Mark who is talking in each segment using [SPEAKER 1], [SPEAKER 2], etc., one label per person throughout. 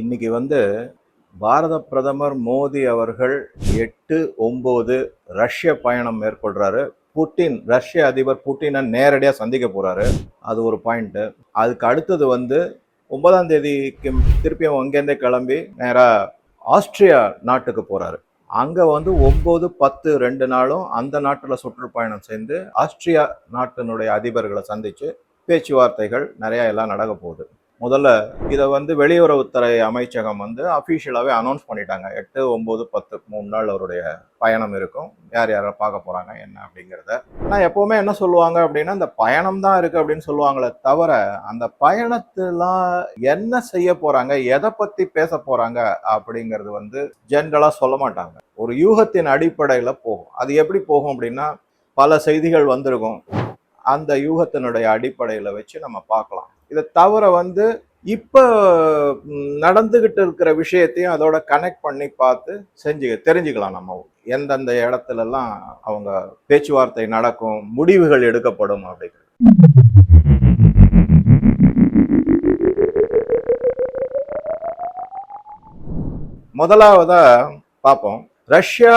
[SPEAKER 1] இன்னைக்கு வந்து பாரத பிரதமர் மோடி அவர்கள் எட்டு ஒம்பது ரஷ்ய பயணம் மேற்கொள்கிறாரு புட்டின் ரஷ்ய அதிபர் புட்டினை நேரடியாக சந்திக்க போகிறாரு அது ஒரு பாயிண்ட்டு அதுக்கு அடுத்தது வந்து ஒன்பதாம் தேதிக்கு திருப்பியும் அங்கேருந்தே கிளம்பி நேராக ஆஸ்திரியா நாட்டுக்கு போகிறாரு அங்கே வந்து ஒம்பது பத்து ரெண்டு நாளும் அந்த நாட்டில் சுற்றுப்பயணம் சேர்ந்து ஆஸ்திரியா நாட்டினுடைய அதிபர்களை சந்தித்து பேச்சுவார்த்தைகள் நிறையா எல்லாம் நடக்க போகுது முதல்ல இதை வந்து வெளியுறவுத்துறை அமைச்சகம் வந்து அஃபீஷியலாகவே அனௌன்ஸ் பண்ணிட்டாங்க எட்டு ஒம்பது பத்து மூணு நாள் அவருடைய பயணம் இருக்கும் யார் யாரை பார்க்க போகிறாங்க என்ன அப்படிங்கிறத ஆனால் எப்போவுமே என்ன சொல்லுவாங்க அப்படின்னா இந்த பயணம் தான் இருக்குது அப்படின்னு சொல்லுவாங்களே தவிர அந்த பயணத்தெலாம் என்ன செய்ய போகிறாங்க எதை பற்றி பேச போகிறாங்க அப்படிங்கிறது வந்து ஜென்ரலாக சொல்ல மாட்டாங்க ஒரு யூகத்தின் அடிப்படையில் போகும் அது எப்படி போகும் அப்படின்னா பல செய்திகள் வந்திருக்கும் அந்த யூகத்தினுடைய அடிப்படையில் வச்சு நம்ம பார்க்கலாம் இதை தவிர வந்து இப்போ நடந்துகிட்டு இருக்கிற விஷயத்தையும் அதோட கனெக்ட் பண்ணி பார்த்து செஞ்சு தெரிஞ்சுக்கலாம் நம்ம எந்தெந்த இடத்துலலாம் அவங்க பேச்சுவார்த்தை நடக்கும் முடிவுகள் எடுக்கப்படும் அப்படிங்கிறது முதலாவதா பார்ப்போம் ரஷ்யா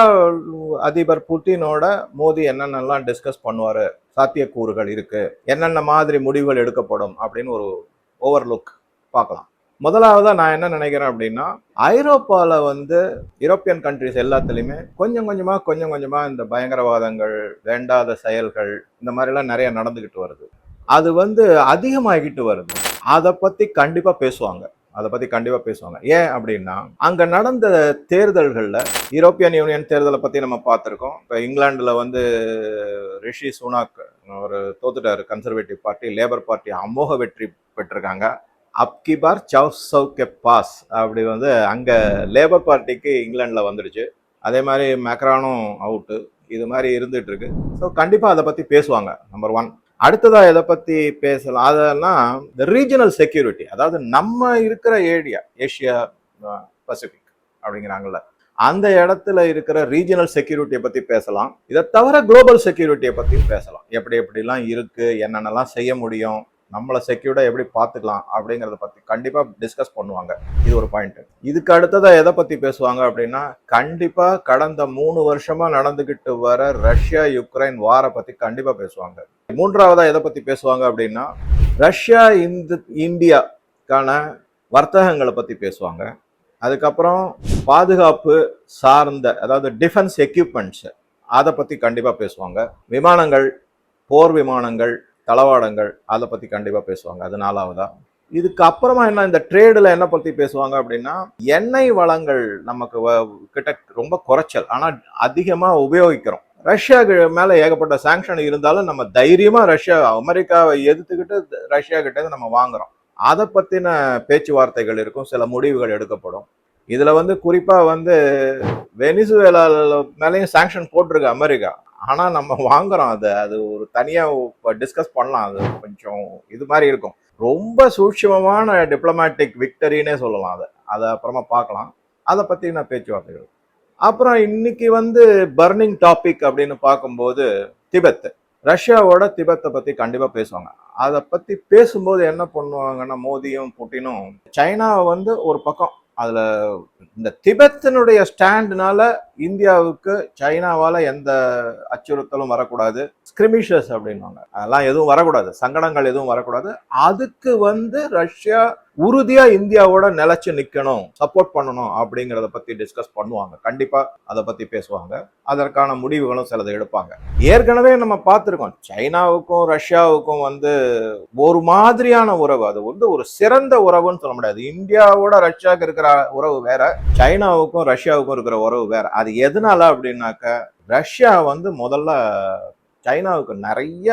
[SPEAKER 1] அதிபர் புட்டினோட மோடி என்னென்னலாம் டிஸ்கஸ் பண்ணுவார் சாத்தியக்கூறுகள் இருக்குது என்னென்ன மாதிரி முடிவுகள் எடுக்கப்படும் அப்படின்னு ஒரு ஓவர்லுக் பார்க்கலாம் முதலாவதாக நான் என்ன நினைக்கிறேன் அப்படின்னா ஐரோப்பாவில் வந்து யூரோப்பியன் கண்ட்ரிஸ் எல்லாத்துலேயுமே கொஞ்சம் கொஞ்சமாக கொஞ்சம் கொஞ்சமாக இந்த பயங்கரவாதங்கள் வேண்டாத செயல்கள் இந்த மாதிரிலாம் நிறைய நடந்துக்கிட்டு வருது அது வந்து அதிகமாகிட்டு வருது அதை பற்றி கண்டிப்பாக பேசுவாங்க அதை பற்றி கண்டிப்பாக பேசுவாங்க ஏன் அப்படின்னா அங்கே நடந்த தேர்தல்களில் யூரோப்பியன் யூனியன் தேர்தலை பற்றி நம்ம பார்த்துருக்கோம் இப்போ இங்கிலாண்டில் வந்து ரிஷி சுனாக் ஒரு தோத்துட்டார் கன்சர்வேட்டிவ் பார்ட்டி லேபர் பார்ட்டி அமோக வெற்றி பெற்றிருக்காங்க அப்கி சவ் சவ் கெப் பாஸ் அப்படி வந்து அங்கே லேபர் பார்ட்டிக்கு இங்கிலாண்டில் வந்துடுச்சு அதே மாதிரி மெக்ரானும் அவுட்டு இது மாதிரி இருந்துகிட்ருக்கு ஸோ கண்டிப்பாக அதை பற்றி பேசுவாங்க நம்பர் ஒன் அடுத்ததா எதை பத்தி பேசலாம் அதெல்லாம் இந்த ரீஜனல் செக்யூரிட்டி அதாவது நம்ம இருக்கிற ஏரியா ஏஷியா பசிபிக் அப்படிங்கிறாங்கல்ல அந்த இடத்துல இருக்கிற ரீஜனல் செக்யூரிட்டியை பற்றி பேசலாம் இதை தவிர குளோபல் செக்யூரிட்டியை பற்றியும் பேசலாம் எப்படி எப்படிலாம் இருக்குது என்னென்னலாம் செய்ய முடியும் நம்மளை செக்யூர்டாக எப்படி பார்த்துக்கலாம் அப்படிங்கிறத பற்றி கண்டிப்பாக டிஸ்கஸ் பண்ணுவாங்க இது ஒரு பாயிண்ட் இதுக்கு அடுத்ததாக எதை பற்றி பேசுவாங்க அப்படின்னா கண்டிப்பாக கடந்த மூணு வருஷமாக நடந்துக்கிட்டு வர ரஷ்யா யுக்ரைன் வாரை பற்றி கண்டிப்பாக பேசுவாங்க மூன்றாவதாக எதை பற்றி பேசுவாங்க அப்படின்னா ரஷ்யா இந்து இந்தியாக்கான வர்த்தகங்களை பற்றி பேசுவாங்க அதுக்கப்புறம் பாதுகாப்பு சார்ந்த அதாவது டிஃபென்ஸ் எக்யூப்மெண்ட்ஸு அதை பற்றி கண்டிப்பாக பேசுவாங்க விமானங்கள் போர் விமானங்கள் தளவாடங்கள் அதை பற்றி கண்டிப்பாக பேசுவாங்க அது நாலாவதா இதுக்கு அப்புறமா என்ன இந்த ட்ரேடில் என்ன பற்றி பேசுவாங்க அப்படின்னா எண்ணெய் வளங்கள் நமக்கு கிட்ட ரொம்ப குறைச்சல் ஆனால் அதிகமாக உபயோகிக்கிறோம் ரஷ்யா மேலே ஏகப்பட்ட சாங்ஷன் இருந்தாலும் நம்ம தைரியமாக ரஷ்யா அமெரிக்காவை எதிர்த்துக்கிட்டு ரஷ்யா கிட்டே நம்ம வாங்குறோம் அதை பற்றின பேச்சுவார்த்தைகள் இருக்கும் சில முடிவுகள் எடுக்கப்படும் இதில் வந்து குறிப்பாக வந்து வெனிசுவேலாவில் மேலேயும் சாங்ஷன் போட்டிருக்கு அமெரிக்கா ஆனால் நம்ம வாங்குறோம் அதை அது ஒரு தனியாக டிஸ்கஸ் பண்ணலாம் அது கொஞ்சம் இது மாதிரி இருக்கும் ரொம்ப சூட்சமமான டிப்ளமேட்டிக் விக்டரின்னே சொல்லலாம் அதை அதை அப்புறமா பார்க்கலாம் அதை பற்றி நான் பேச்சுவார்த்தைகள் அப்புறம் இன்னைக்கு வந்து பர்னிங் டாபிக் அப்படின்னு பார்க்கும்போது திபெத் ரஷ்யாவோட திபெத்தை பற்றி கண்டிப்பாக பேசுவாங்க அதை பற்றி பேசும்போது என்ன பண்ணுவாங்கன்னா மோதியும் புட்டினும் சைனாவை வந்து ஒரு பக்கம் அதில் இந்த திபெத்தினுடைய ஸ்டாண்டுனால இந்தியாவுக்கு சைனாவால் எந்த அச்சுறுத்தலும் வரக்கூடாது ஸ்கிரிமிஷஸ் அப்படின்னாங்க அதெல்லாம் எதுவும் வரக்கூடாது சங்கடங்கள் எதுவும் வரக்கூடாது அதுக்கு வந்து ரஷ்யா உறுதியாக இந்தியாவோட நிலச்சி நிற்கணும் சப்போர்ட் பண்ணணும் அப்படிங்கிறத பற்றி டிஸ்கஸ் பண்ணுவாங்க கண்டிப்பாக அதை பற்றி பேசுவாங்க அதற்கான முடிவுகளும் சிலது எடுப்பாங்க ஏற்கனவே நம்ம பார்த்துருக்கோம் சைனாவுக்கும் ரஷ்யாவுக்கும் வந்து ஒரு மாதிரியான உறவு அது வந்து ஒரு சிறந்த உறவுன்னு சொல்ல முடியாது இந்தியாவோட ரஷ்யாவுக்கு இருக்கிற உறவு வேற சைனாவுக்கும் ரஷ்யாவுக்கும் இருக்கிற உறவு வேற அது எதனால அப்படின்னாக்க ரஷ்யா வந்து முதல்ல சைனாவுக்கு நிறைய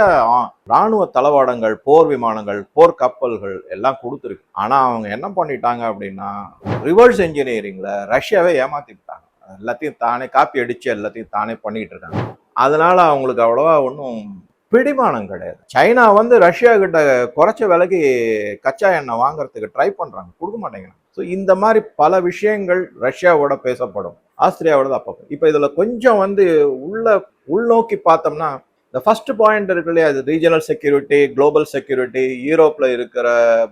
[SPEAKER 1] இராணுவ தளவாடங்கள் போர் விமானங்கள் போர் கப்பல்கள் எல்லாம் கொடுத்துருக்கு ஆனால் அவங்க என்ன பண்ணிட்டாங்க அப்படின்னா ரிவர்ஸ் இன்ஜினியரிங்கில் ரஷ்யாவே ஏமாத்திட்டாங்க எல்லாத்தையும் தானே காப்பி அடித்து எல்லாத்தையும் தானே பண்ணிகிட்டு இருக்காங்க அதனால அவங்களுக்கு அவ்வளோவா ஒன்றும் பிடிமானம் கிடையாது சைனா வந்து ரஷ்யா கிட்ட குறைச்ச விலைக்கு கச்சா எண்ணெய் வாங்குறதுக்கு ட்ரை பண்ணுறாங்க கொடுக்க மாட்டேங்கிறாங்க ஸோ இந்த மாதிரி பல விஷயங்கள் ரஷ்யாவோட பேசப்படும் ஆஸ்திரியாவோட தான் பார்ப்போம் இப்போ இதில் கொஞ்சம் வந்து உள்ள உள்நோக்கி பார்த்தோம்னா இந்த ஃபர்ஸ்ட் பாயிண்ட் இருக்கு இல்லையா அது ரீஜனல் செக்யூரிட்டி குளோபல் செக்யூரிட்டி யூரோப்பில் இருக்கிற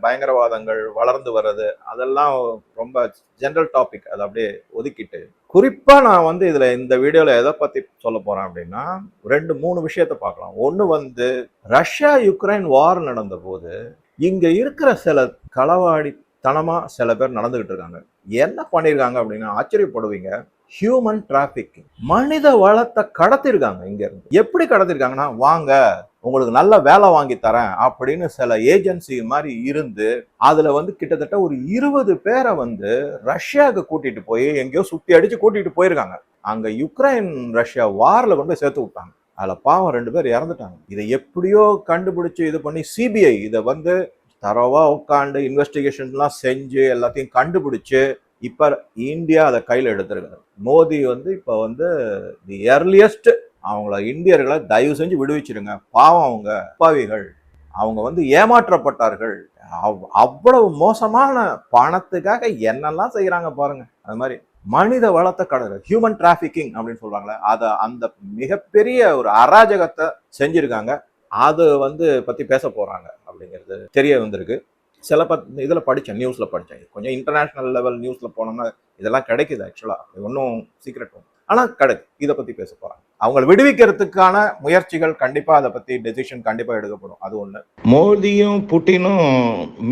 [SPEAKER 1] பயங்கரவாதங்கள் வளர்ந்து வர்றது அதெல்லாம் ரொம்ப ஜென்ரல் டாபிக் அதை அப்படியே ஒதுக்கிட்டு குறிப்பாக நான் வந்து இதில் இந்த வீடியோவில் எதை பற்றி சொல்ல போகிறேன் அப்படின்னா ரெண்டு மூணு விஷயத்த பார்க்கலாம் ஒன்று வந்து ரஷ்யா யுக்ரைன் வார் நடந்தபோது இங்கே இருக்கிற சில களவாடி தனமாக சில பேர் நடந்துக்கிட்டு இருக்காங்க என்ன பண்ணியிருக்காங்க அப்படின்னா ஆச்சரியப்படுவீங்க ஹியூமன் டிராஃபிக்கிங் மனித வளத்தை கடத்திருக்காங்க இங்கேருந்து எப்படி கடத்திருக்காங்கன்னா வாங்க உங்களுக்கு நல்ல வேலை வாங்கி தரேன் அப்படின்னு சில ஏஜென்சி மாதிரி இருந்து அதில் வந்து கிட்டத்தட்ட ஒரு இருபது பேரை வந்து ரஷ்யாவுக்கு கூட்டிகிட்டு போய் எங்கேயோ சுற்றி அடித்து கூட்டிகிட்டு போயிருக்காங்க அங்கே யுக்ரைன் ரஷ்யா வாரில் கொண்டு சேர்த்து விட்டாங்க அதில் பாவம் ரெண்டு பேர் இறந்துட்டாங்க இதை எப்படியோ கண்டுபிடிச்சி இது பண்ணி சிபிஐ இதை வந்து தரவாக உட்காந்து இன்வெஸ்டிகேஷன்லாம் செஞ்சு எல்லாத்தையும் கண்டுபிடிச்சு இப்போ இந்தியா அதை கையில் எடுத்துருக்காரு மோடி வந்து இப்போ வந்து தி ஏர்லியஸ்ட் அவங்கள இந்தியர்களை தயவு செஞ்சு விடுவிச்சிருங்க பாவம் அவங்க அப்பாவிகள் அவங்க வந்து ஏமாற்றப்பட்டார்கள் அவ்வளவு மோசமான பணத்துக்காக என்னெல்லாம் செய்கிறாங்க பாருங்க அது மாதிரி மனித வளத்தை கடல் ஹியூமன் டிராஃபிக்கிங் அப்படின்னு சொல்றாங்களே அதை அந்த மிகப்பெரிய ஒரு அராஜகத்தை செஞ்சிருக்காங்க அது வந்து பற்றி பேச போகிறாங்க அப்படிங்கிறது தெரிய வந்திருக்கு சில பத் இதில் படித்தேன் நியூஸில் படித்தேன் கொஞ்சம் இன்டர்நேஷ்னல் லெவல் நியூஸில் போனோம்னா இதெல்லாம் கிடைக்குது ஆக்சுவலாக ஒன்றும் சீக்ரெட் ஆனால் கிடைக்கு இதை பற்றி பேச போகிறாங்க அவங்களை விடுவிக்கிறதுக்கான முயற்சிகள் கண்டிப்பாக அதை பற்றி டெசிஷன் கண்டிப்பாக எடுக்கப்படும் அது ஒன்று மோதியும் புட்டினும்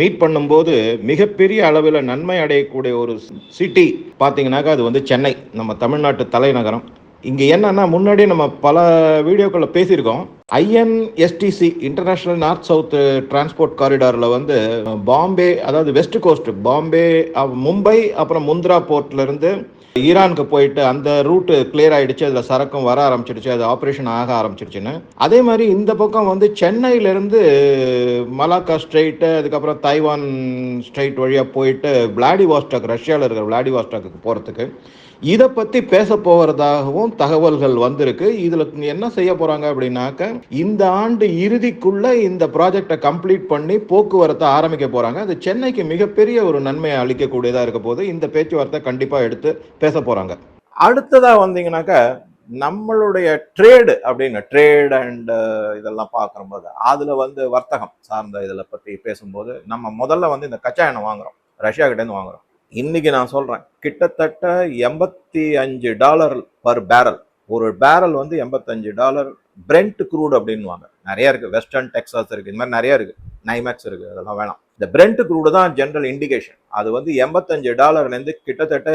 [SPEAKER 1] மீட் பண்ணும்போது மிகப்பெரிய அளவில் நன்மை அடையக்கூடிய ஒரு சிட்டி பார்த்தீங்கன்னாக்கா அது வந்து சென்னை நம்ம தமிழ்நாட்டு தலைநகரம் இங்கே என்னன்னா முன்னாடி நம்ம பல வீடியோக்களில் பேசியிருக்கோம் INSTC international north south transport காரிடாரில் வந்து பாம்பே அதாவது வெஸ்ட் கோஸ்ட் பாம்பே மும்பை அப்புறம் முந்த்ரா போர்ட்லேருந்து ஈரானுக்கு போயிட்டு அந்த ரூட்டு கிளியர் ஆகிடுச்சு அதில் சரக்கும் வர ஆரம்பிச்சிடுச்சு அது ஆப்ரேஷன் ஆக ஆரம்பிச்சிருச்சுன்னு அதே மாதிரி இந்த பக்கம் வந்து சென்னையிலேருந்து மலாக்கா ஸ்ட்ரெயிட்டு அதுக்கப்புறம் தைவான் ஸ்ட்ரெயிட் வழியாக போயிட்டு விளாடிவாஸ்டாக் ரஷ்யாவில் இருக்கிற விளாடிவாஸ்டாக்கு போகிறதுக்கு இதை பற்றி பேச போகிறதாகவும் தகவல்கள் வந்திருக்கு இதில் என்ன செய்ய போகிறாங்க அப்படின்னாக்க இந்த ஆண்டு இறுதிக்குள்ளே இந்த ப்ராஜெக்டை கம்ப்ளீட் பண்ணி போக்குவரத்தை ஆரம்பிக்க போகிறாங்க அது சென்னைக்கு மிகப்பெரிய ஒரு நன்மையை அளிக்கக்கூடியதாக இருக்க போது இந்த பேச்சுவார்த்தை கண்டிப்பாக எடுத்து பேச போகிறாங்க அடுத்ததாக வந்தீங்கன்னாக்க நம்மளுடைய ட்ரேடு அப்படின்னு ட்ரேட் அண்ட் இதெல்லாம் பார்க்கும்போது அதில் வந்து வர்த்தகம் சார்ந்த இதில் பற்றி பேசும்போது நம்ம முதல்ல வந்து இந்த கச்சா எண்ணெய் வாங்குகிறோம் ரஷ்யா கிட்டேருந்து வாங்குறோம் இன்றைக்கி நான் சொல்கிறேன் கிட்டத்தட்ட எண்பத்தி அஞ்சு டாலர் பர் பேரல் ஒரு பேரல் வந்து எண்பத்தஞ்சு டாலர் பிரெண்ட் க்ரூட் அப்படின்வாங்க நிறைய இருக்குது வெஸ்டர்ன் டெக்ஸாஸ் இருக்குது இந்த மாதிரி நிறைய இருக்குது நைமேக்ஸ் இருக்குது அதெல்லாம் வேணாம் இந்த பிரெண்ட் க்ரூடு தான் ஜென்ரல் இண்டிகேஷன் அது வந்து எண்பத்தஞ்சு டாலர்லேருந்து கிட்டத்தட்ட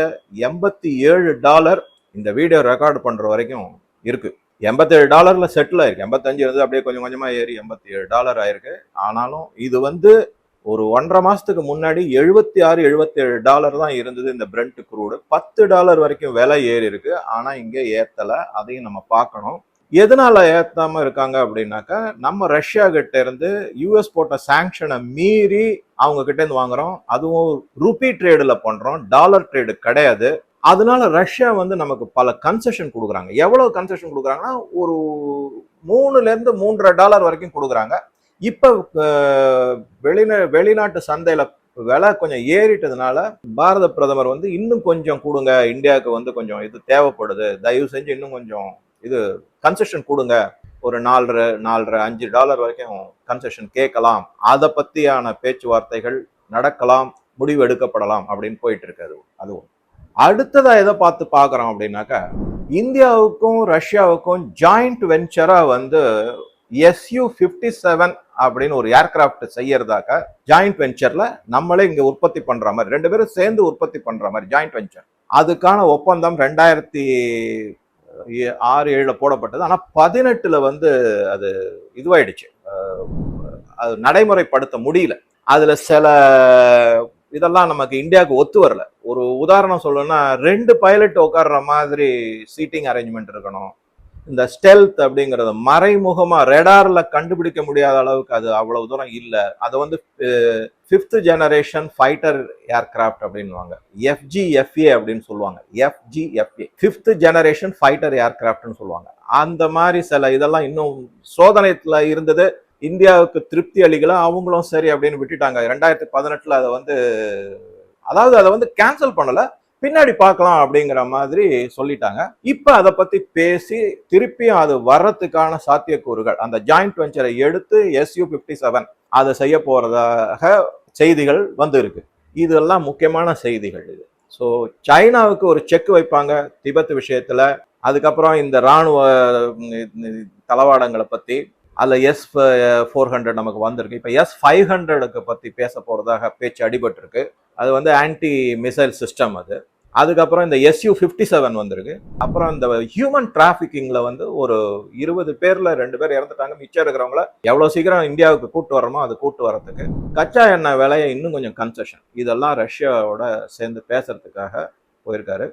[SPEAKER 1] எண்பத்தி ஏழு டாலர் இந்த வீடியோ ரெக்கார்டு பண்ணுற வரைக்கும் இருக்குது எண்பத்தேழு டாலரில் செட்டில் ஆயிருக்கு எண்பத்தஞ்சு இருந்து அப்படியே கொஞ்சம் கொஞ்சமாக ஏறி எண்பத்தி ஏழு டாலர் ஆயிருக்கு ஆனாலும் இது வந்து ஒரு ஒன்றரை மாசத்துக்கு முன்னாடி எழுபத்தி ஆறு எழுபத்தி ஏழு டாலர் தான் இருந்தது இந்த பிரெண்ட் குரூடு பத்து டாலர் வரைக்கும் விலை ஏறி இருக்கு ஆனா இங்க ஏத்தல அதையும் நம்ம பார்க்கணும் எதனால ஏற்றாம இருக்காங்க அப்படின்னாக்கா நம்ம ரஷ்யா கிட்ட இருந்து யூஎஸ் போட்ட சாங்ஷனை மீறி அவங்க கிட்ட இருந்து வாங்குறோம் அதுவும் ருபி ட்ரேடுல பண்றோம் டாலர் ட்ரேடு கிடையாது அதனால ரஷ்யா வந்து நமக்கு பல கன்செஷன் கொடுக்குறாங்க எவ்வளவு கன்செஷன் கொடுக்குறாங்கன்னா ஒரு மூணுல இருந்து மூன்றரை டாலர் வரைக்கும் கொடுக்குறாங்க இப்போ வெளிநா வெளிநாட்டு சந்தையில் விலை கொஞ்சம் ஏறிட்டதுனால பாரத பிரதமர் வந்து இன்னும் கொஞ்சம் கொடுங்க இந்தியாவுக்கு வந்து கொஞ்சம் இது தேவைப்படுது தயவு செஞ்சு இன்னும் கொஞ்சம் இது கன்செஷன் கொடுங்க ஒரு நாலரை நாலரை அஞ்சு டாலர் வரைக்கும் கன்செஷன் கேட்கலாம் அதை பற்றியான பேச்சுவார்த்தைகள் நடக்கலாம் முடிவு எடுக்கப்படலாம் அப்படின்னு போயிட்டு இருக்கு அது அதுவும் அடுத்ததாக எதை பார்த்து பார்க்குறோம் அப்படின்னாக்கா இந்தியாவுக்கும் ரஷ்யாவுக்கும் ஜாயிண்ட் வெஞ்சராக வந்து எஸ்யூ ஃபிஃப்டி செவன் அப்படின்னு ஒரு ஏர்கிராஃப்ட் செய்யறதாக ஜாயிண்ட் வெஞ்சர்ல நம்மளே இங்க உற்பத்தி பண்ற மாதிரி ரெண்டு பேரும் சேர்ந்து உற்பத்தி பண்ற மாதிரி ஜாயிண்ட் வெஞ்சர் அதுக்கான ஒப்பந்தம் ரெண்டாயிரத்தி ஆறு ஏழில் போடப்பட்டது ஆனால் பதினெட்டில் வந்து அது இதுவாயிடுச்சு அது நடைமுறைப்படுத்த முடியல அதில் சில இதெல்லாம் நமக்கு இந்தியாவுக்கு ஒத்து வரல ஒரு உதாரணம் சொல்லணும்னா ரெண்டு பைலட் உட்கார்ற மாதிரி சீட்டிங் அரேஞ்ச்மெண்ட் இருக்கணும் இந்த ஸ்டெல்த் அப்படிங்கிறத மறைமுகமாக ரெடாரில் கண்டுபிடிக்க முடியாத அளவுக்கு அது அவ்வளவு தூரம் இல்லை அதை வந்து ஃபிஃப்த் ஜெனரேஷன் ஃபைட்டர் ஏர்கிராஃப்ட் அப்படின்வாங்க எஃப்ஜிஎஃப்ஏ அப்படின்னு சொல்லுவாங்க எஃப்ஜிஎஃப்ஏ ஃபிஃப்த் ஜெனரேஷன் ஃபைட்டர் ஏர்கிராஃப்ட்னு சொல்லுவாங்க அந்த மாதிரி சில இதெல்லாம் இன்னும் சோதனையில் இருந்தது இந்தியாவுக்கு திருப்தி அளிக்கலாம் அவங்களும் சரி அப்படின்னு விட்டுட்டாங்க ரெண்டாயிரத்தி பதினெட்டில் அதை வந்து அதாவது அதை வந்து கேன்சல் பண்ணலை பின்னாடி பார்க்கலாம் அப்படிங்கிற மாதிரி சொல்லிட்டாங்க இப்போ அதை பற்றி பேசி திருப்பியும் அது வர்றதுக்கான சாத்தியக்கூறுகள் அந்த ஜாயிண்ட் வெஞ்சரை எடுத்து எஸ்யூ ஃபிஃப்டி செவன் அதை செய்ய போகிறதாக செய்திகள் வந்து இருக்கு இதெல்லாம் முக்கியமான செய்திகள் இது ஸோ சைனாவுக்கு ஒரு செக் வைப்பாங்க திபெத் விஷயத்தில் அதுக்கப்புறம் இந்த இராணுவ தளவாடங்களை பற்றி அதில் எஸ் ஃபோர் ஹண்ட்ரட் நமக்கு வந்திருக்கு இப்போ எஸ் ஃபைவ் ஹண்ட்ரடுக்கு பற்றி பேச போகிறதாக பேச்சு அடிபட்டிருக்கு அது வந்து ஆன்டி மிசைல் சிஸ்டம் அது அதுக்கப்புறம் இந்த எஸ்யூ ஃபிஃப்டி செவன் வந்திருக்கு அப்புறம் இந்த ஹியூமன் டிராஃபிக்கிங்கில் வந்து ஒரு இருபது பேரில் ரெண்டு பேர் இறந்துட்டாங்க மிச்சம் இருக்கிறவங்கள எவ்வளோ சீக்கிரம் இந்தியாவுக்கு கூட்டு வரமோ அது கூட்டு வரத்துக்கு கச்சா எண்ணெய் விலையை இன்னும் கொஞ்சம் கன்செஷன் இதெல்லாம் ரஷ்யாவோட சேர்ந்து பேசுறதுக்காக போயிருக்காரு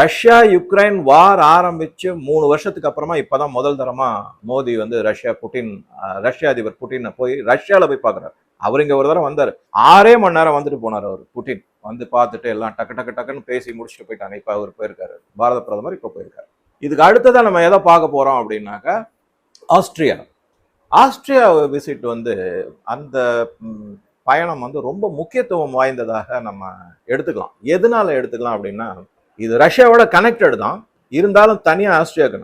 [SPEAKER 1] ரஷ்யா யுக்ரைன் வார் ஆரம்பிச்சு மூணு வருஷத்துக்கு அப்புறமா இப்போதான் முதல் தரமா மோடி வந்து ரஷ்யா புட்டின் ரஷ்யா அதிபர் புட்டினை போய் ரஷ்யாவில் போய் பார்க்குறாரு அவர் இங்கே ஒரு தடவை வந்தார் ஆறே மணி நேரம் வந்துட்டு போனார் அவர் புட்டின் வந்து பார்த்துட்டு எல்லாம் டக்கு டக்கு டக்குன்னு பேசி முடிச்சுட்டு போயிட்டாங்க இப்போ அவர் போயிருக்காரு பாரத பிரதமர் இப்போ போயிருக்காரு இதுக்கு அடுத்ததான் நம்ம எதை பார்க்க போகிறோம் அப்படின்னாக்கா ஆஸ்திரியா ஆஸ்திரியா விசிட் வந்து அந்த பயணம் வந்து ரொம்ப முக்கியத்துவம் வாய்ந்ததாக நம்ம எடுத்துக்கலாம் எதனால எடுத்துக்கலாம் அப்படின்னா இது ரஷ்யாவோட கனெக்டடு தான் இருந்தாலும் தனியாக ஆஸ்திரியாவுக்கு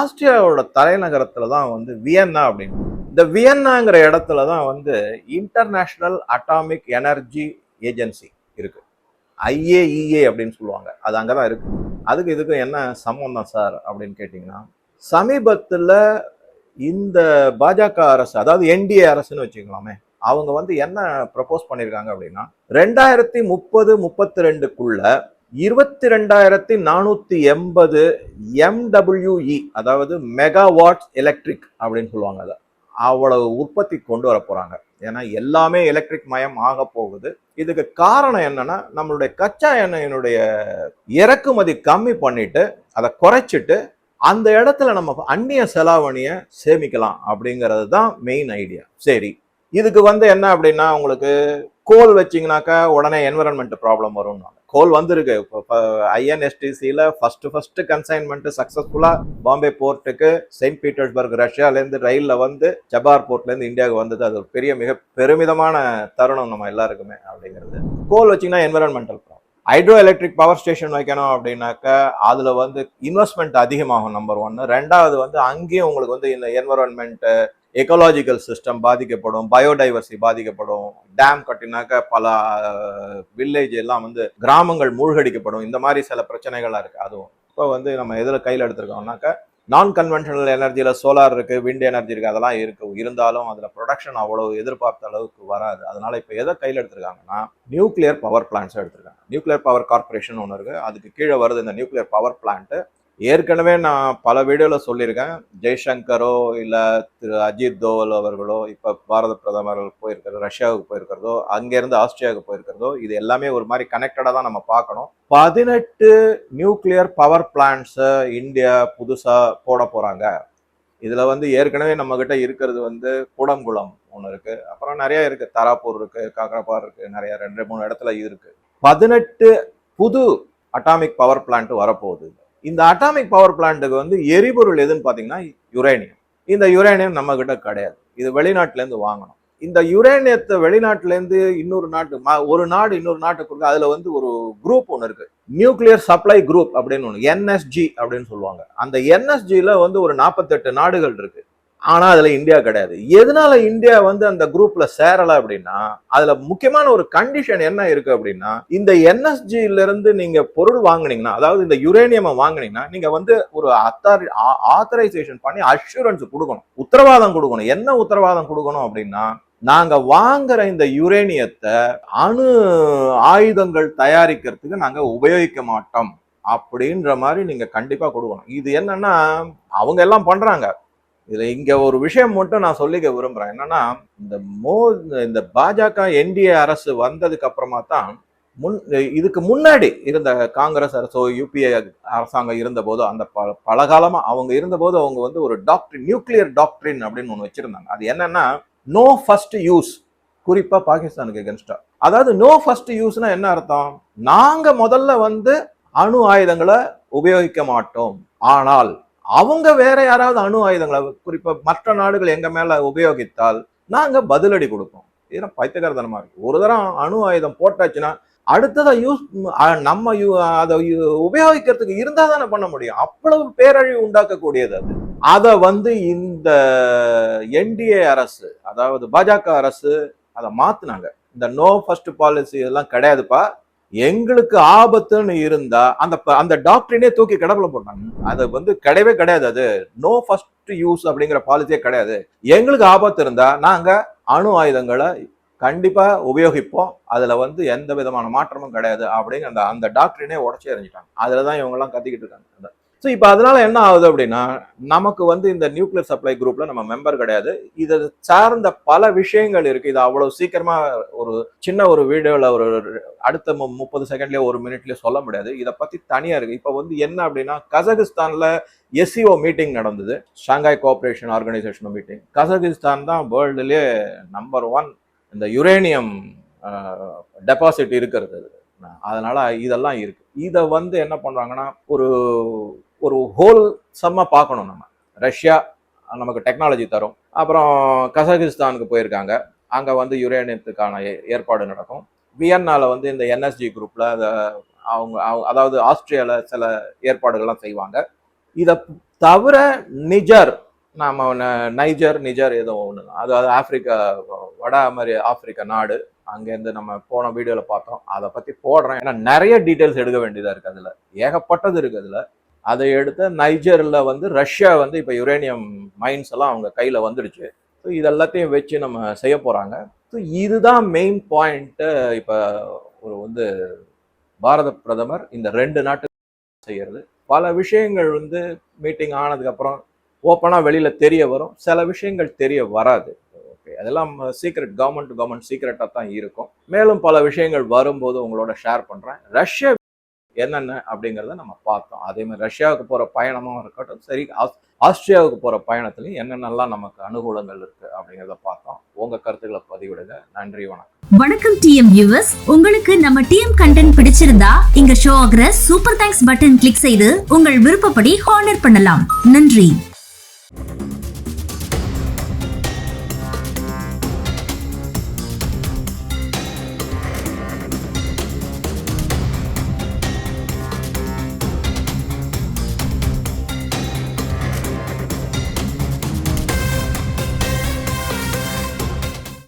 [SPEAKER 1] ஆஸ்திரியாவோட தலைநகரத்தில் தான் வந்து வியன்னா அப்படின்னு இந்த வியன்னாங்கிற இடத்துல தான் வந்து இன்டர்நேஷ்னல் அட்டாமிக் எனர்ஜி ஏஜென்சி இருக்குது ஐஏஇஏ அப்படின்னு சொல்லுவாங்க அது அங்கே தான் இருக்கு அதுக்கு இதுக்கும் என்ன சம்பந்தம் சார் அப்படின்னு கேட்டிங்கன்னா சமீபத்தில் இந்த பாஜக அரசு அதாவது என்டிஏ அரசுன்னு வச்சுக்கலாமே அவங்க வந்து என்ன ப்ரப்போஸ் பண்ணியிருக்காங்க அப்படின்னா ரெண்டாயிரத்தி முப்பது முப்பத்தி ரெண்டுக்குள்ள இருபத்தி ரெண்டாயிரத்தி நானூற்றி எண்பது எம்டபிள்யூஇ e, அதாவது மெகாவாட் எலக்ட்ரிக் அப்படின்னு சொல்லுவாங்க அதை அவ்வளவு உற்பத்தி கொண்டு வர போறாங்க ஏன்னா எல்லாமே எலக்ட்ரிக் மயம் ஆக போகுது இதுக்கு காரணம் என்னன்னா நம்மளுடைய கச்சா எண்ணெயினுடைய இறக்குமதி கம்மி பண்ணிட்டு அதை குறைச்சிட்டு அந்த இடத்துல நம்ம அந்நிய செலாவணியை சேமிக்கலாம் அப்படிங்கிறது தான் மெயின் ஐடியா சரி இதுக்கு வந்து என்ன அப்படின்னா உங்களுக்கு கோல் வச்சிங்கனாக்கா உடனே என்விரான்மெண்ட் ப்ராப்ளம் வரும்னாங்க கோல் வந்திருக்கு ஐஎன்எஸ்டிசியில் ஃபஸ்ட்டு ஃபஸ்ட்டு கன்சைன்மெண்ட்டு சக்ஸஸ்ஃபுல்லாக பாம்பே போர்ட்டுக்கு செயின்ட் பீட்டர்ஸ்பர்க் ரஷ்யாலேருந்து ரயிலில் வந்து ஜபார் போர்ட்லேருந்து இந்தியாவுக்கு வந்தது அது ஒரு பெரிய மிக பெருமிதமான தருணம் நம்ம எல்லாருக்குமே அப்படிங்கிறது கோல் வச்சிங்கன்னா environmental hydro electric power station வைக்கணும் அப்படின்னாக்கா அதில் வந்து இன்வெஸ்ட்மெண்ட் அதிகமாகும் நம்பர் ஒன்று ரெண்டாவது வந்து அங்கேயும் உங்களுக்கு வந்து இந்த என்வரான்மெண்ட்டு எக்கலாஜிக்கல் சிஸ்டம் பாதிக்கப்படும் பயோடைவர்சிட்டி பாதிக்கப்படும் டேம் கட்டினாக்க பல வில்லேஜ் எல்லாம் வந்து கிராமங்கள் மூழ்கடிக்கப்படும் இந்த மாதிரி சில பிரச்சனைகளாக இருக்குது அதுவும் இப்போ வந்து நம்ம எதில் கையில் எடுத்துருக்கோம்னாக்க நான் கன்வென்ஷனல் எனர்ஜியில் சோலார் இருக்குது விண்ட் எனர்ஜி இருக்குது அதெல்லாம் இருக்குது இருந்தாலும் அதில் ப்ரொடக்ஷன் அவ்வளோ எதிர்பார்த்த அளவுக்கு வராது அதனால் இப்போ எதை கையில் எடுத்துருக்காங்கன்னா நியூக்ளியர் பவர் பிளான்ட்ஸ் எடுத்துருக்காங்க நியூக்ளியர் பவர் கார்பரேஷன் ஒன்று இருக்குது அதுக்கு கீழே வருது இந்த நியூக்ளியர் பவர் பிளான்ட்டு ஏற்கனவே நான் பல வீடியோவில் சொல்லியிருக்கேன் ஜெய்சங்கரோ இல்லை திரு அஜித் தோவல் அவர்களோ இப்போ பாரத பிரதமர்கள் போயிருக்கிறது ரஷ்யாவுக்கு போயிருக்கிறதோ அங்கேருந்து ஆஸ்திரியாவுக்கு போயிருக்கிறதோ இது எல்லாமே ஒரு மாதிரி கனெக்டடாக தான் நம்ம பார்க்கணும் பதினெட்டு நியூக்ளியர் பவர் பிளான்ட்ஸை இந்தியா புதுசாக போட போகிறாங்க இதில் வந்து ஏற்கனவே நம்மக்கிட்ட இருக்கிறது வந்து கூடங்குளம் ஒன்று இருக்குது அப்புறம் நிறையா இருக்குது தாராப்பூர் இருக்குது காக்கரப்பார் இருக்குது நிறையா ரெண்டு மூணு இடத்துல இருக்குது பதினெட்டு புது அட்டாமிக் பவர் பிளான்ட் வரப்போகுது இந்த அட்டாமிக் பவர் பிளான்ட்டுக்கு வந்து எரிபொருள் எதுன்னு பார்த்தீங்கன்னா யுரேனியம் இந்த யுரேனியம் நம்ம கிட்ட கிடையாது இது வெளிநாட்டிலேருந்து வாங்கணும் இந்த யுரேனியத்தை வெளிநாட்டிலேருந்து இன்னொரு நாட்டு ஒரு நாடு இன்னொரு நாட்டுக்கு கொடுக்க அதில் வந்து ஒரு குரூப் ஒன்று இருக்கு நியூக்ளியர் சப்ளை குரூப் அப்படின்னு ஒன்று என்எஸ்ஜி அப்படின்னு சொல்லுவாங்க அந்த என்எஸ்ஜியில் வந்து ஒரு நாற்பத்தெட்டு நாடுகள் இருக்கு ஆனால் அதில் இந்தியா கிடையாது எதனால இந்தியா வந்து அந்த குரூப்ல சேரலை அப்படின்னா அதுல முக்கியமான ஒரு கண்டிஷன் என்ன இருக்கு அப்படின்னா இந்த என்எஸ்ஜில இருந்து நீங்க பொருள் வாங்கினீங்கன்னா அதாவது இந்த யுரேனியமை வாங்கினீங்கன்னா நீங்க வந்து ஒரு அத்தாரி ஆத்தரைசேஷன் பண்ணி அஷூரன்ஸ் கொடுக்கணும் உத்தரவாதம் கொடுக்கணும் என்ன உத்தரவாதம் கொடுக்கணும் அப்படின்னா நாங்க வாங்குற இந்த யுரேனியத்தை அணு ஆயுதங்கள் தயாரிக்கிறதுக்கு நாங்க உபயோகிக்க மாட்டோம் அப்படின்ற மாதிரி நீங்க கண்டிப்பா கொடுக்கணும் இது என்னன்னா அவங்க எல்லாம் பண்றாங்க இதுல இங்க ஒரு விஷயம் மட்டும் நான் சொல்லிக்க விரும்புறேன் என்னன்னா இந்த மோ இந்த பாஜக என்டிஏ அரசு வந்ததுக்கு அப்புறமா தான் முன் இதுக்கு முன்னாடி இருந்த காங்கிரஸ் அரசோ யூபிஏ அரசாங்கம் இருந்தபோதோ அந்த ப பலகாலமாக அவங்க இருந்தபோது அவங்க வந்து ஒரு டாக்டர் நியூக்ளியர் டாக்டரின் அப்படின்னு ஒன்று வச்சுருந்தாங்க அது என்னன்னா நோ ஃபர்ஸ்ட் யூஸ் குறிப்பாக பாகிஸ்தானுக்கு எகென்ஸ்டா அதாவது நோ ஃபர்ஸ்ட் யூஸ்னா என்ன அர்த்தம் நாங்கள் முதல்ல வந்து அணு ஆயுதங்களை உபயோகிக்க மாட்டோம் ஆனால் அவங்க வேற யாராவது அணு ஆயுதங்களை குறிப்பா மற்ற நாடுகள் எங்க மேல உபயோகித்தால் நாங்க பதிலடி கொடுப்போம் இதெல்லாம் பைத்தியகாரத்தனமா இருக்கு ஒரு தரம் அணு ஆயுதம் போட்டாச்சுன்னா அடுத்ததை யூஸ் நம்ம அதை உபயோகிக்கிறதுக்கு இருந்தா தானே பண்ண முடியும் அவ்வளவு பேரழிவு உண்டாக்கக்கூடியது அது அதை வந்து இந்த என்டிஏ அரசு அதாவது பாஜக அரசு அதை மாத்தினாங்க இந்த நோ ஃபர்ஸ்ட் பாலிசி இதெல்லாம் கிடையாதுப்பா எங்களுக்கு ஆபத்துன்னு இருந்தா அந்த அந்த டாக்டரினே தூக்கி கிடப்பில் போட்டாங்க அது வந்து கிடையவே கிடையாது அது நோ ஃபர்ஸ்ட் யூஸ் அப்படிங்கிற பாலிசியே கிடையாது எங்களுக்கு ஆபத்து இருந்தா நாங்க அணு ஆயுதங்களை கண்டிப்பா உபயோகிப்போம் அதுல வந்து எந்த விதமான மாற்றமும் கிடையாது அப்படிங்கிற அந்த அந்த டாக்டரினே உடச்சி எறிஞ்சிட்டாங்க அதுலதான் இவங்க எல்லாம் கத்திக்கிட்டு இருக்காங்க ஸோ இப்போ அதனால என்ன ஆகுது அப்படின்னா நமக்கு வந்து இந்த நியூக்ளியர் சப்ளை குரூப்ல நம்ம மெம்பர் கிடையாது இதை சார்ந்த பல விஷயங்கள் இருக்கு இது அவ்வளவு சீக்கிரமா ஒரு சின்ன ஒரு வீடியோவில் ஒரு அடுத்த முப்பது செகண்ட்லயே ஒரு மினிட்லயே சொல்ல முடியாது இதை பத்தி தனியா இருக்கு இப்போ வந்து என்ன அப்படின்னா கசகிஸ்தான்ல எஸ்சிஓ மீட்டிங் e நடந்தது Shanghai cooperation organization meeting Kazakhstan தான் வேர்ல்டுலேயே நம்பர் ஒன் இந்த யுரேனியம் டெபாசிட் இருக்கிறது அதனால இதெல்லாம் இருக்கு இதை வந்து என்ன பண்றாங்கன்னா ஒரு ஒரு ஹோல் சம்மாக பார்க்கணும் நம்ம ரஷ்யா நமக்கு டெக்னாலஜி தரும் அப்புறம் கசகிஸ்தானுக்கு போயிருக்காங்க அங்கே வந்து யுரேனியத்துக்கான ஏற்பாடு நடக்கும் வியன்னாவில் வந்து இந்த என்எஸ்ஜி குரூப்பில் அந்த அவங்க அதாவது ஆஸ்திரியாவில் சில ஏற்பாடுகள்லாம் செய்வாங்க இதை தவிர நிஜர் நாம் நைஜர் நிஜர் ஏதோ ஒன்று தான் அதாவது ஆப்ரிக்கா வட அமெரி ஆப்ரிக்க நாடு அங்கேருந்து நம்ம போன வீடியோவில் பார்த்தோம் அதை பற்றி போடுறோம் ஏன்னா நிறைய டீட்டெயில்ஸ் எடுக்க வேண்டியதாக இருக்குது அதில் ஏகப்பட்டது இருக்குது அதில் அதை எடுத்து நைஜரில் வந்து ரஷ்யா வந்து இப்போ யுரேனியம் மைன்ஸ் எல்லாம் அவங்க கையில் வந்துடுச்சு ஸோ இதெல்லாத்தையும் வச்சு நம்ம செய்ய போகிறாங்க ஸோ இதுதான் மெயின் பாயிண்ட்டு இப்போ ஒரு வந்து பாரத பிரதமர் இந்த ரெண்டு நாட்டுக்கு செய்கிறது பல விஷயங்கள் வந்து மீட்டிங் ஆனதுக்கப்புறம் ஓப்பனாக வெளியில் தெரிய வரும் சில விஷயங்கள் தெரிய வராது ஓகே அதெல்லாம் சீக்ரெட் கவர்மெண்ட் கவர்மெண்ட் சீக்ரெட்டாக தான் இருக்கும் மேலும் பல விஷயங்கள் வரும்போது உங்களோட ஷேர் பண்ணுறேன் ரஷ்ய என்னென்ன அப்படிங்கிறத நம்ம பார்த்தோம் அதே மாதிரி ரஷ்யாவுக்கு போகிற பயணமும் இருக்கட்டும் சரி ஆஸ்திரியாவுக்கு போகிற பயணத்துலையும் என்னென்னலாம் நமக்கு அனுகூலங்கள் இருக்கு அப்படிங்கிறத பார்த்தோம் உங்க கருத்துக்களை பதிவிடுங்க நன்றி வணக்கம் வணக்கம் டிஎம் வியூவர்ஸ் உங்களுக்கு நம்ம டிஎம் கண்டென்ட் பிடிச்சிருந்தா இங்க ஷோ ஆகிற சூப்பர் தேங்க்ஸ் பட்டன் கிளிக் செய்து உங்கள் விருப்பப்படி ஹானர் பண்ணலாம் நன்றி